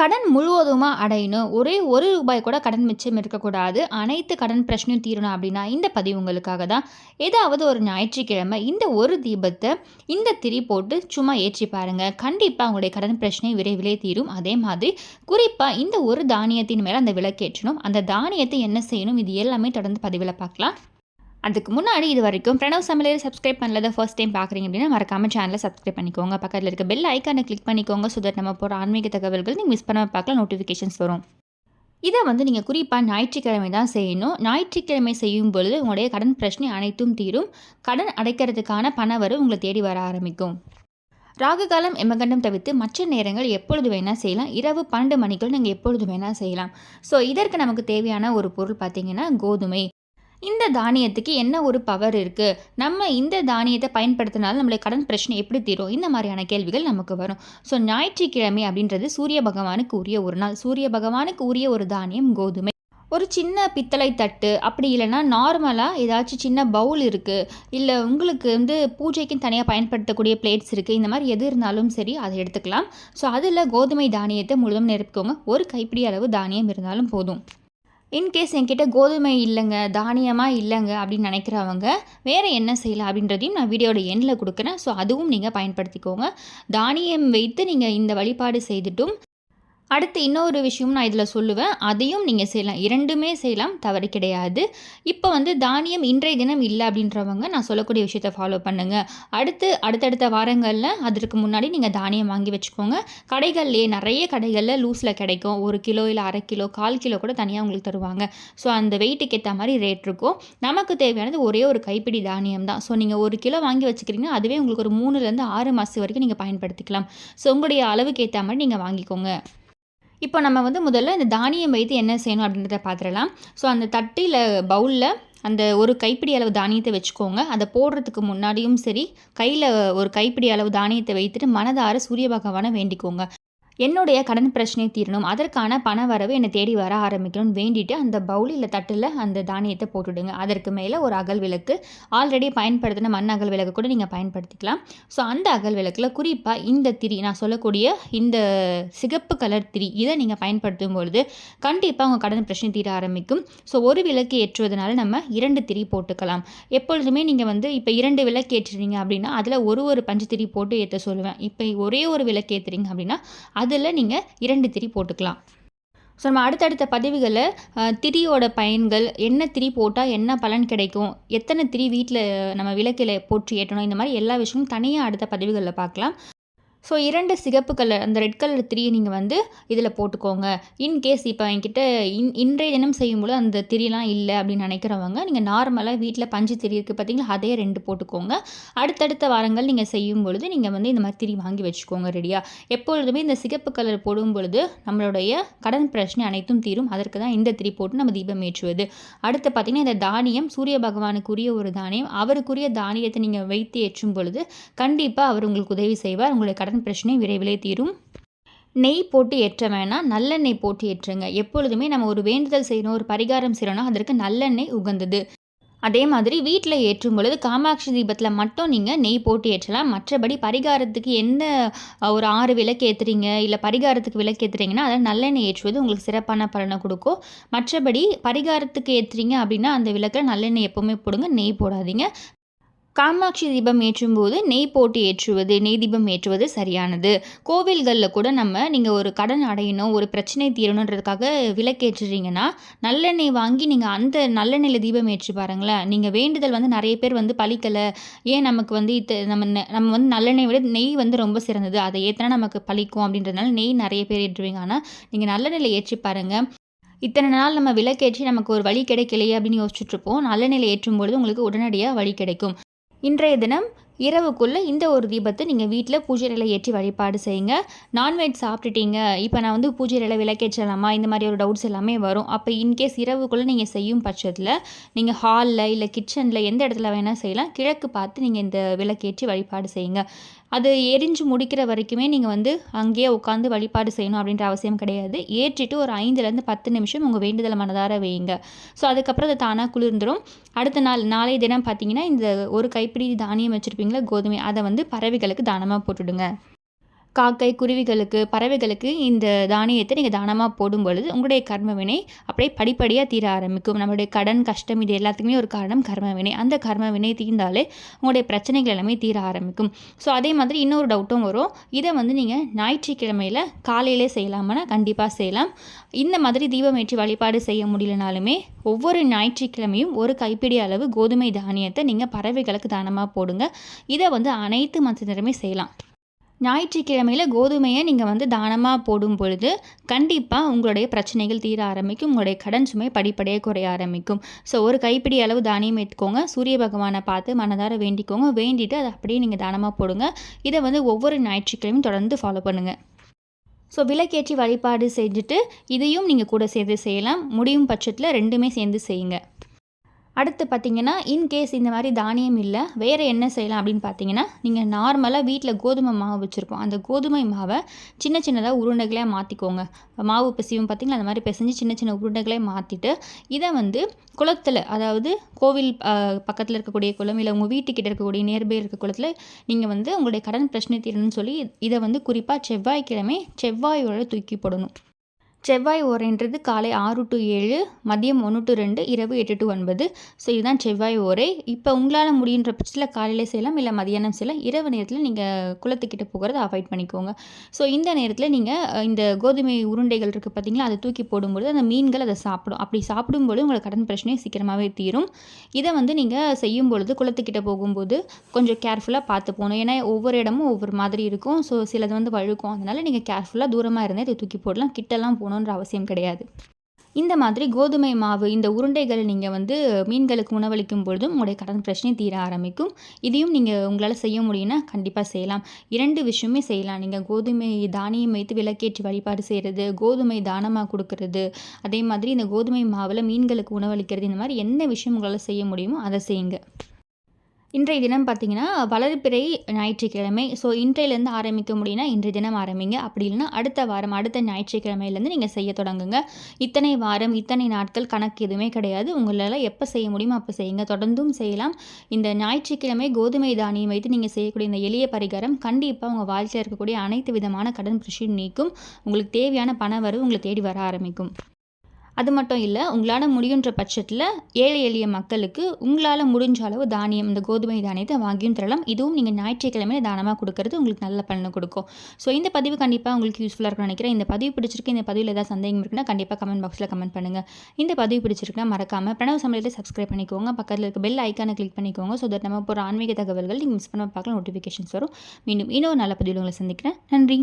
கடன் முழுவதுமாக அடையணும். ஒரே ஒரு ரூபாய் கூட கடன் மிச்சம் இருக்கக்கூடாது. அனைத்து கடன் பிரச்சனையும் தீரணும் அப்படின்னா இந்த பதிவு உங்களுக்காக தான். ஏதாவது ஒரு ஞாயிற்றுக்கிழமை இந்த ஒரு தீபத்தை இந்த திரி போட்டு சும்மா ஏற்றி பாருங்கள் கண்டிப்பாக உங்களுடைய கடன் பிரச்சனை விரைவிலே தீரும். அதே மாதிரி குறிப்பாக இந்த ஒரு தானியத்தின் மேலே அந்த விளக்கேற்றணும். அந்த தானியத்தை என்ன செய்யணும்? இது எல்லாமே தொடர்ந்து பதிவில் பார்க்கலாம். அதுக்கு முன்னாடி இது வரைக்கும் பிரணவ் சமையல் சப்ஸ்கிரைப் பண்ணல ஃபர்ஸ்ட் டைம் பார்க்குறீங்க அப்படின்னா மறக்காம சேனலை சப்ஸ்கிரைப் பண்ணிக்கோங்க. பக்கத்தில் இருக்க பெல் ஐக்கானை கிளிக் பண்ணிக்கோங்க ஸோ தட் நம்ம போகிற ஆன்மீக தகவல்கள் நீங்கள் மிஸ் பண்ணாமல் பார்க்கலாம் நோட்டிஃபிகேஷன்ஸ் வரும். இதை வந்து நீங்கள் குறிப்பாக ஞாயிற்றுக்கிழமை தான் செய்யணும். ஞாயிற்றுக்கிழமை செய்யும் பொழுது உங்களுடைய கடன் பிரச்சனை அனைத்தும் தீரும். கடன் அடைக்கிறதுக்கான பண உங்களை தேடி வர ஆரம்பிக்கும். ராகுகாலம் எமகண்டம் தவிர்த்து மற்ற நேரங்கள் எப்பொழுது வேணால் செய்யலாம். இரவு பன்னெண்டு மணிக்குள் நீங்கள் எப்பொழுது வேணால் செய்யலாம். ஸோ இதற்கு நமக்கு தேவையான ஒரு பொருள் பார்த்தீங்கன்னா கோதுமை. இந்த தானியத்துக்கு என்ன ஒரு பவர் இருக்குது நம்ம இந்த தானியத்தை பயன்படுத்தினாலும் நம்மளுடைய கடன் பிரச்சனை எப்படி தீரும்? இந்த மாதிரியான கேள்விகள் நமக்கு வரும். ஸோ ஞாயிற்றுக்கிழமை அப்படின்றது சூரிய பகவானுக்கு உரிய ஒரு நாள். சூரிய பகவானுக்கு உரிய ஒரு தானியம் கோதுமை. ஒரு சின்ன பித்தளை தட்டு அப்படி இல்லைன்னா நார்மலாக ஏதாச்சும் சின்ன பவுல் இருக்குது இல்லை உங்களுக்கு வந்து பூஜைக்குன்னு தனியாக பயன்படுத்தக்கூடிய பிளேட்ஸ் இருக்குது இந்த மாதிரி எது இருந்தாலும் சரி அதை எடுத்துக்கலாம். ஸோ அதில் கோதுமை தானியத்தை முழுதும் நிரப்பிக்கோங்க. ஒரு கைப்பிடி அளவு தானியம் இருந்தாலும் போதும். இன்கேஸ் என்கிட்ட கோதுமை இல்லைங்க தானியமாக இல்லைங்க அப்படின்னு நினைக்கிறவங்க வேறு என்ன செய்யலாம் அப்படின்றதையும் நான் வீடியோட எண்ணில் கொடுக்குறேன். ஸோ அதுவும் நீங்கள் பயன்படுத்திக்கோங்க. தானியம் வைத்து நீங்கள் இந்த வழிபாடு செய்துட்டும் அடுத்து இன்னொரு விஷயம் நான் இதில் சொல்லுவேன். அதையும் நீங்கள் செய்யலாம். இரண்டுமே செய்யலாம். தவறு கிடையாது. இப்போ வந்து தானியம் இன்றைய தினம் இல்லை அப்படின்றவங்க நான் சொல்லக்கூடிய விஷயத்தை ஃபாலோ பண்ணுங்கள் அடுத்து அடுத்தடுத்த வாரங்களில் அதற்கு முன்னாடி நீங்கள் தானியம் வாங்கி வச்சுக்கோங்க. கடைகள்லேயே நிறைய கடைகளில் லூஸில் கிடைக்கும். ஒரு கிலோ இல்லை அரை கிலோ கால் கிலோ கூட தனியாக உங்களுக்கு தருவாங்க. ஸோ அந்த வெயிட்டுக்கு ஏற்ற மாதிரி ரேட் இருக்கும். நமக்கு தேவையானது ஒரே ஒரு கைப்பிடி தானியம் தான். ஸோ நீங்கள் ஒரு கிலோ வாங்கி வச்சுக்கிறீங்கன்னா அதுவே உங்களுக்கு ஒரு மூணுலேருந்து ஆறு மாதம் வரைக்கும் நீங்கள் பயன்படுத்திக்கலாம். ஸோ உங்களுடைய அளவுக்கு ஏற்ற மாதிரி நீங்கள் வாங்கிக்கோங்க. இப்போ நம்ம வந்து முதல்ல இந்த தானியம் வைத்து என்ன செய்யணும் அப்படின்றத பார்த்துடலாம். ஸோ அந்த தட்டில் பவுலில் அந்த ஒரு கைப்பிடி அளவு தானியத்தை வச்சுக்கோங்க. அதை போடுறதுக்கு முன்னாடியும் சரி கையில் ஒரு கைப்பிடி அளவு தானியத்தை வைத்துட்டு மனதார சூரிய பகவானை வேண்டிக்கோங்க. என்னுடைய கடன் பிரச்சனை தீரணும். அதற்கான பண வரவு என்னை தேடி வர ஆரம்பிக்கணும்னு வேண்டிட்டு அந்த பவுல் இல்லை தட்டில் அந்த தானியத்தை போட்டுவிடுங்க அதற்கு மேலே ஒரு அகல் விளக்கு ஆல்ரெடி பயன்படுத்தின மண் அகல் விளக்கு கூட நீங்கள் பயன்படுத்திக்கலாம். ஸோ அந்த அகல் விளக்கில் குறிப்பாக இந்த திரி நான் சொல்லக்கூடிய இந்த சிகப்பு கலர் திரி இதை நீங்கள் பயன்படுத்தும் பொழுது கண்டிப்பாக உங்கள் கடன் பிரச்சனை தீர ஆரம்பிக்கும். ஸோ ஒரு விளக்கு ஏற்றுவதனால நம்ம இரண்டு திரி போட்டுக்கலாம். எப்பொழுதுமே நீங்கள் வந்து இப்போ இரண்டு விளக்கு ஏற்றுறீங்க அப்படின்னா அதில் ஒரு ஒரு பஞ்சு திரி போட்டு ஏற்ற சொல்லுவேன். இப்போ ஒரே ஒரு விளக்கு ஏற்றுறீங்க அப்படின்னா அது அதில் நீங்கள் இரண்டு திரி போட்டுக்கலாம். ஸோ நம்ம அடுத்தடுத்த பதிவுகளை திரியோட பயன்கள் என்ன திரி போட்டால் என்ன பலன் கிடைக்கும் எத்தனை திரி வீட்டில் நம்ம விளக்கில் போற்றி ஏற்றணும் இந்த மாதிரி எல்லா விஷயமும் தனியாக அடுத்த பதிவுகளில் பார்க்கலாம். ஸோ இரண்டு சிகப்பு கலர் அந்த ரெட் கலர் திரியை நீங்கள் வந்து இதில் போட்டுக்கோங்க. இன்கேஸ் இப்போ என்கிட்ட இன் இன்றைய தினம் செய்யும்போது அந்த திரியெலாம் இல்லை அப்படின்னு நினைக்கிறவங்க நீங்கள் நார்மலாக வீட்டில் பஞ்சு திரி இருக்குது பார்த்தீங்களா அதே ரெண்டு போட்டுக்கோங்க. அடுத்தடுத்த வாரங்கள் நீங்கள் செய்யும் பொழுது நீங்கள் வந்து இந்த மாதிரி திரி வாங்கி வச்சுக்கோங்க ரெடியாக எப்பொழுதுமே இந்த சிகப்பு கலர் போடும் பொழுது நம்மளுடைய கடன் பிரச்சனை அனைத்தும் தீரும். அதற்கு தான் இந்த திரி போட்டு நம்ம தீபம் ஏற்றுவது. அடுத்து பார்த்திங்கன்னா இந்த தானியம் சூரிய பகவானுக்குரிய ஒரு தானியம். அவருக்குரிய தானியத்தை நீங்கள் வைத்து ஏற்றும் பொழுது கண்டிப்பாக அவர் உங்களுக்கு உதவி செய்வார் உங்களுடைய கடன் பிரச்சனை விரைவிலே தீரும். நெய் போட்டு ஏற்ற வேணாம். நல்லெண்ணெய் போட்டு ஏற்றுங்க. எப்பொழுதுமே நம்ம ஒரு வேண்டுதல் செய்யணும் ஒரு பரிகாரம் செய்யணும்னா அதற்கு நல்லெண்ணெய் உகந்தது. அதே மாதிரி வீட்டில் ஏற்றும் பொழுது காமாட்சி தீபத்தில் மட்டும் நீங்கள் நெய் போட்டு ஏற்றலாம். மற்றபடி பரிகாரத்துக்கு என்ன ஒரு ஆறு விளக்கு ஏற்றுறீங்க இல்லை பரிகாரத்துக்கு விளக்கு ஏற்றுறீங்கன்னா அதில் நல்லெண்ணெய் ஏற்றுவது உங்களுக்கு சிறப்பான பலனை கொடுக்கும். மற்றபடி பரிகாரத்துக்கு ஏற்றுறீங்க அப்படின்னா அந்த விளக்கில் நல்லெண்ணெய் எப்போவுமே போடுங்க. நெய் போடாதீங்க. காமாட்சி தீபம் ஏற்றும் போது நெய் போட்டு ஏற்றுவது நெய் தீபம் ஏற்றுவது சரியானது. கோவில்களில் கூட நம்ம நீங்கள் ஒரு கடன் அடையணும் ஒரு பிரச்சனை தீரணுன்றதுக்காக விளக்கேற்றுறீங்கன்னா நல்லெண்ணெய் வாங்கி நீங்கள் அந்த நல்லெண்ணெயில் தீபம் ஏற்றி பாருங்களேன். நீங்கள் வேண்டுதல் வந்து நிறைய பேர் வந்து பழிக்கலை. ஏன் நமக்கு வந்து இது நம்ம நம்ம வந்து நல்லெண்ணெய் விட நெய் வந்து ரொம்ப சிறந்தது. அதை ஏற்றினா நமக்கு பழிக்கும் அப்படின்றதுனால நெய் நிறைய பேர் ஏற்றுவீங்க. ஆனால் நீங்கள் நல்லெண்ணெயில் ஏற்றி பாருங்கள் இத்தனை நாள் நம்ம விளக்கேற்றி நமக்கு ஒரு வழி கிடைக்கலையே அப்படின்னு யோசிச்சுட்ருப்போம் நல்லெண்ணெயில் ஏற்றும் பொழுது உங்களுக்கு உடனடியாக வழி கிடைக்கும். இன்றைய தினம் இரவுக்குள்ளே இந்த ஒரு தீபத்தை நீங்கள் வீட்டில் பூஜை நிலை ஏற்றி வழிபாடு செய்யுங்க. நான்வெஜ் சாப்பிட்டுட்டீங்க. இப்போ நான் வந்து பூஜை நிலை விளக்கேற்றலாமா இந்த மாதிரி ஒரு டவுட்ஸ் எல்லாமே வரும். அப்போ இன்கேஸ் இரவுக்குள்ளே நீங்கள் செய்யும் பட்சத்தில் நீங்கள் ஹாலில் இல்லை கிச்சனில் எந்த இடத்துல வேணால் செய்யலாம். கிழக்கு பார்த்து நீங்கள் இந்த விளக்கேற்றி வழிபாடு செய்யுங்க. அது எரிஞ்சு முடிக்கிற வரைக்குமே நீங்கள் வந்து அங்கேயே உட்காந்து வழிபாடு செய்யணும் அப்படின்ற அவசியம் கிடையாது. ஏற்றிட்டு ஒரு ஐந்துலேருந்து பத்து நிமிஷம் உங்கள் வேண்டுதலை மனதார வைங்க ஸோ அதுக்கப்புறம் அது தானாக குளிர்ந்துடும் அடுத்த நாள் நாளைய தினம் பார்த்தீங்கன்னா இந்த ஒரு கைப்பிடி தானியம் வச்சுருப்பீங்களா கோதுமை அதை வந்து பறவைகளுக்கு தானமாக போட்டுடுங்க. காக்கை குருவிகளுக்கு பறவைகளுக்கு இந்த தானியத்தை நீங்கள் தானமாக போடும் பொழுது உங்களுடைய கர்ம வினை அப்படியே படிப்படியாக தீர ஆரம்பிக்கும். நம்மளுடைய கடன் கஷ்டம் இது எல்லாத்துக்குமே ஒரு காரணம் கர்மவினை. அந்த கர்ம வினை தீர்ந்தாலே உங்களுடைய பிரச்சனைகள் எல்லாமே தீர ஆரம்பிக்கும். ஸோ அதே மாதிரி இன்னொரு டவுட்டும் வரும். இதை வந்து நீங்கள் ஞாயிற்றுக்கிழமையில் காலையிலே செய்யலாமான்னா கண்டிப்பாக செய்யலாம். இந்த மாதிரி தீபமேற்றி வழிபாடு செய்ய முடியலனாலுமே ஒவ்வொரு ஞாயிற்றுக்கிழமையும் ஒரு கைப்பிடி அளவு கோதுமை தானியத்தை நீங்கள் பறவைகளுக்கு தானமாக போடுங்க. இதை வந்து அனைத்து மதத்தினருமே செய்யலாம். ஞாயிற்றுக்கிழமையில் கோதுமையை நீங்கள் வந்து தானமாக போடும் பொழுது கண்டிப்பாக உங்களுடைய பிரச்சனைகள் தீர ஆரம்பிக்கும் உங்களுடைய கடன் சுமை படிப்படியாக குறைய ஆரம்பிக்கும். ஸோ ஒரு கைப்பிடி அளவு தானியம் எடுத்துக்கோங்க. சூரிய பகவானை பார்த்து மனதார வேண்டிக்கோங்க. வேண்டிட்டு அதை அப்படியே நீங்கள் தானமாக போடுங்க. இதை வந்து ஒவ்வொரு ஞாயிற்றுக்கிழமையும் தொடர்ந்து ஃபாலோ பண்ணுங்கள் ஸோ விலக்கேற்றி வழிபாடு செஞ்சுட்டு இதையும் நீங்கள் கூட சேர்ந்து செய்யலாம். முடியும் பட்சத்தில் ரெண்டுமே சேர்ந்து செய்யுங்க. அடுத்து பார்த்தீங்கன்னா இன்கேஸ் இந்த மாதிரி தானியம் இல்லை வேறு என்ன செய்யலாம் அப்படின்னு பார்த்தீங்கன்னா நீங்கள் நார்மலாக வீட்டில் கோதுமை மாவு வச்சுருப்போம். அந்த கோதுமை மாவை சின்ன சின்னதாக உருண்டைகளாக மாற்றிக்கோங்க மாவு பிசையும் பார்த்திங்களா? அந்த மாதிரி பிசைஞ்சு சின்ன சின்ன உருண்டைகளாக மாற்றிட்டு இதை வந்து குளத்தில் அதாவது கோவில் பக்கத்தில் இருக்கக்கூடிய குளம் இல்லை உங்கள் வீட்டுக்கிட்ட இருக்கக்கூடிய நியர்பை இருக்க குளத்தில் நீங்கள் வந்து உங்களுடைய கடன் பிரச்சனை தீரணும்னு சொல்லி இதை வந்து குறிப்பாக செவ்வாய்க்கிழமை செவ்வாயோட தூக்கி போடணும். செவ்வாய் ஓரைன்றது காலை ஆறு டு ஏழு மதியம் ஒன்று டு ரெண்டு இரவு எட்டு டு ஒன்பது. ஸோ இதுதான் செவ்வாய் ஓரை. இப்போ உங்களால் முடியுன்ற பட்சத்தில் காலையில் செய்யலாம் இல்லை மதியானம் செய்யலாம். இரவு நேரத்தில் நீங்கள் குளத்துக்கிட்ட போகிறத அவாய்ட் பண்ணிக்கோங்க. ஸோ இந்த நேரத்தில் நீங்கள் இந்த கோதுமை உருண்டைகள் இருக்குது பார்த்தீங்களா அதை தூக்கி போடும்பொழுது அந்த மீன்கள் அதை சாப்பிடும். அப்படி சாப்பிடும்போது உங்களுக்கு கடன் பிரச்சனையும் சீக்கிரமாகவே தீரும். இதை வந்து நீங்கள் செய்யும் பொழுது குளத்துக்கிட்ட போகும்போது கொஞ்சம் கேர்ஃபுல்லாக பார்த்து போகணும். ஏன்னா ஒவ்வொரு இடமும் ஒவ்வொரு மாதிரி இருக்கும். ஸோ சிலது வந்து வழுக்கும். அதனால் நீங்கள் கேர்ஃபுல்லாக தூரமாக இருந்தே இதை தூக்கி போடலாம். கிட்டலாம் போகணும். போகணுன்ற அவசியம் கிடையாது. இந்த மாதிரி கோதுமை மாவு இந்த உருண்டைகள் நீங்கள் வந்து மீன்களுக்கு உணவளிக்கும் பொழுதும் உங்களுடைய கடன் பிரச்சனை தீர ஆரம்பிக்கும். இதையும் நீங்கள் உங்களால் செய்ய முடியும்னா கண்டிப்பாக செய்யலாம். இரண்டு விஷயமே செய்யலாம். நீங்கள் கோதுமை தானியம் வைத்து விளக்கேற்றி வழிபாடு செய்கிறது கோதுமை தானமாக கொடுக்கறது அதே மாதிரி இந்த கோதுமை மாவில் மீன்களுக்கு உணவளிக்கிறது இந்த மாதிரி என்ன விஷயம் உங்களால் செய்ய முடியுமோ அதை செய்யுங்க. இன்றைய தினம் பார்த்தீங்கன்னா வளர்பிறை ஞாயிற்றுக்கிழமை. ஸோ இன்றையிலேருந்து ஆரம்பிக்க முடியும்னா இன்றைய தினம் ஆரம்பிங்க. அப்படி இல்லைன்னா அடுத்த வாரம் அடுத்த ஞாயிற்றுக்கிழமையிலேருந்து நீங்கள் செய்ய தொடங்குங்க. இத்தனை வாரம் இத்தனை நாட்கள் கணக்கு எதுவுமே கிடையாது. உங்களால் எப்போ செய்ய முடியுமோ அப்போ செய்யுங்க. தொடர்ந்தும் செய்யலாம். இந்த ஞாயிற்றுக்கிழமை கோதுமை தானியம் வைத்து நீங்கள் செய்யக்கூடிய இந்த எளிய பரிகாரம் கண்டிப்பாக உங்கள் வாழ்க்கையில் இருக்கக்கூடிய அனைத்து விதமான கடன் பிரச்சனை நீக்கும். உங்களுக்கு தேவையான பண வரவு உங்களை தேடி வர ஆரம்பிக்கும். அது மட்டும் இல்லை உங்களால் முடியுன்ற பட்சத்தில் ஏழை எளிய மக்களுக்கு உங்களால் முடிஞ்ச அளவு தானியம் இந்த கோதுமை தானியத்தை வாங்கியும் தரலாம். இதுவும் நீங்கள் ஞாயிற்றுக்கிழமையில தானமாக கொடுக்கறது உங்களுக்கு நல்ல பலனை கொடுக்கும். ஸோ இந்த பதிவு கண்டிப்பாக உங்களுக்கு யூஸ்ஃபுல்லாக இருக்கும்னு நினைக்கிறேன். இந்த பதிவு பிடிச்சிருக்கு இந்த பதிவில் ஏதாவது சந்தேகம் இருக்குன்னா கண்டிப்பாக கமெண்ட் பாக்ஸில் கமெண்ட் பண்ணுங்கள் இந்த பதிவு பிடிச்சிருக்குன்னா மறக்காமல் பிரணவ சமையலை சப்ஸ்கிரைப் பண்ணிக்கோங்க. பக்கத்தில் இருக்க பெல் ஐக்கானை கிளிக் பண்ணிக்கோங்க. ஸோ தட் நம்ம போகிற ஆன்மீக தகவல்கள் நீங்கள் மிஸ் பண்ண பார்க்கலாம் நோட்டிஃபிகேஷன்ஸ் வரும். மீண்டும் இன்னொரு நல்ல பதிவில் உங்களை சந்திக்கிறேன். நன்றி.